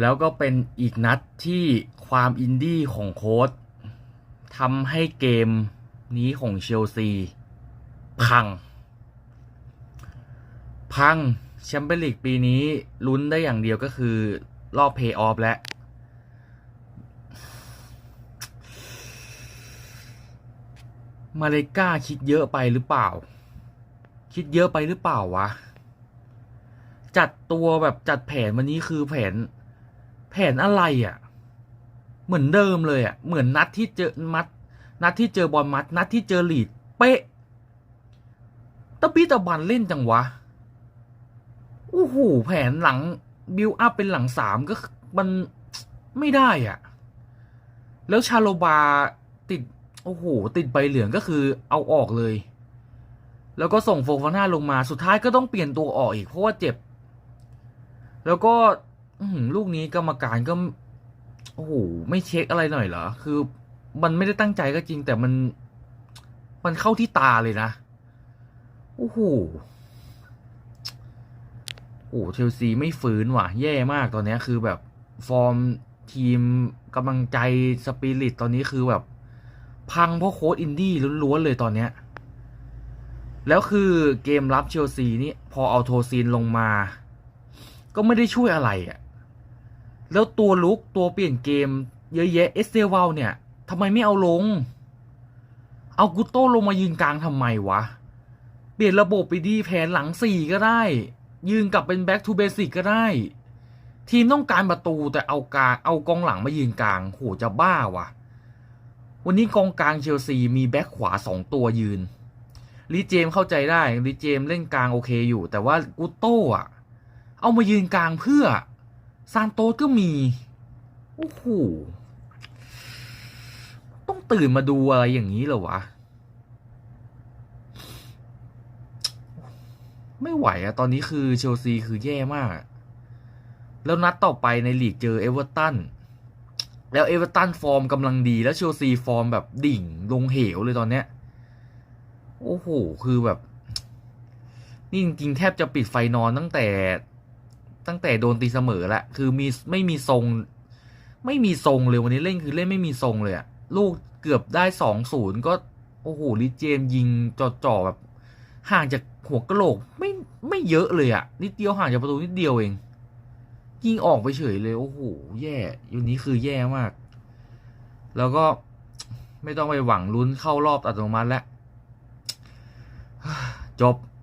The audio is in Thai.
แล้วก็เป็นอีกนัดที่ความอินดี้ของโค้ดทำให้เกมนี้ของเชลซี พัง พังแชมเปี้ยนลีกปีนี้ลุ้นได้อย่างเดียวก็คือ รอบเพย์ออฟแล้วมาเลก้าคิดเยอะไปหรือเปล่า คิดเยอะไปหรือเปล่าวะ จัดตัวแบบจัดแผนวันนี้คือแผน แผนอะไรอะ่ะ เหมือนเดิมเลยอะ่ะ เหมือนนัดที่เจอมัด นัดที่เจอบอลมัด นัดที่เจอลีด เป๊ะตะปี้ตะบันเล่นจังวะโอ้โหแผนหลังบิวอัพเป็นหลังสามก็มันไม่ได้อะ่ะ แล้วชาโลบาติด โอ้โห ติดใบเหลืองก็คือเอาออกเลย แล้วก็ส่งโฟฟาน่าลงมาสุดท้ายก็ต้องเปลี่ยนตัวออกอีกเพราะว่าเจ็บ แล้วก็ ลูกนี้กรรมการก็ โอ้โห ไม่เช็คอะไรหน่อยเหรอ คือมันไม่ได้ตั้งใจก็จริง แต่มัน มันเข้าที่ตาเลยนะ โอ้โห โอ้โหเชลซีไม่ฟื้นว่ะ แย่มากตอนนี้คือแบบฟอร์มทีมกำลังใจสปิริตตอนนี้คือแบบ พังเพราะโค้ดอินดี้ล้วนๆเลยตอนเนี้ย แล้วคือเกมรับเชลซีนี่พอเอาโทซีนลงมา ก็ไม่ได้ช่วยอะไรอะ่ะ แล้วตัวลุกตัวเปลี่ยนเกม เยอะแยะเอสเซวาเนี่ยทำไมไม่เอาลง เอากุโต้ลงมายืนกลางทำไมวะ เปลี่ยนระบบไปดีแผนหลังสี่ก็ได้ ยืนกลับเป็นแบ็กทูเบสิกก็ได้ ทีมต้องการประตูแต่เอากลางเอากองหลังมายืนกลาง โหจะบ้าวะวันนี้กองกลางเชลซีมีแบ็คขวาสองตัวยืนลีเจมเข้าใจได้ลีเจมเล่นกลางโอเคอยู่ แต่ว่ากุโต้อะเอามายืนกลางเพื่อ ซานโตสก็มี โอ้โห ต้องตื่นมาดูอะไรอย่างนี้เหรอวะ ไม่ไหวอะตอนนี้คือเชลซีคือแย่มาก แล้วนัดต่อไปในลีกเจอเอเวอร์ตัน แล้วเอเวอร์ตันฟอร์มกำลังดี แล้วเชลซีฟอร์มแบบดิ่งลงเหวเลยตอนเนี้ย โอ้โห คือแบบ นี่จริงๆแทบจะปิดไฟนอนตั้งแต่ ตั้งแต่โดนตีเสมอละคือมีไม่มีทรง ไม่มีทรงเลยวันนี้เล่นคือเล่นไม่มีทรงเลยอะลูกเกือบได้สองศูนย์ก็โอ้โหลิเจมยิงจ่อๆแบบ ห่างจากหัวกะโหลกไม่ไม่เยอะเลยอะนิดเดียวห่างจากประตูนิดเดียวเอง ยิงออกไปเฉยเลยโอ้โหแย่อยู่นี้คือแย่มาก แล้วก็ไม่ต้องไปหวังลุ้นเข้ารอบอัตโนมัติแล้วจบ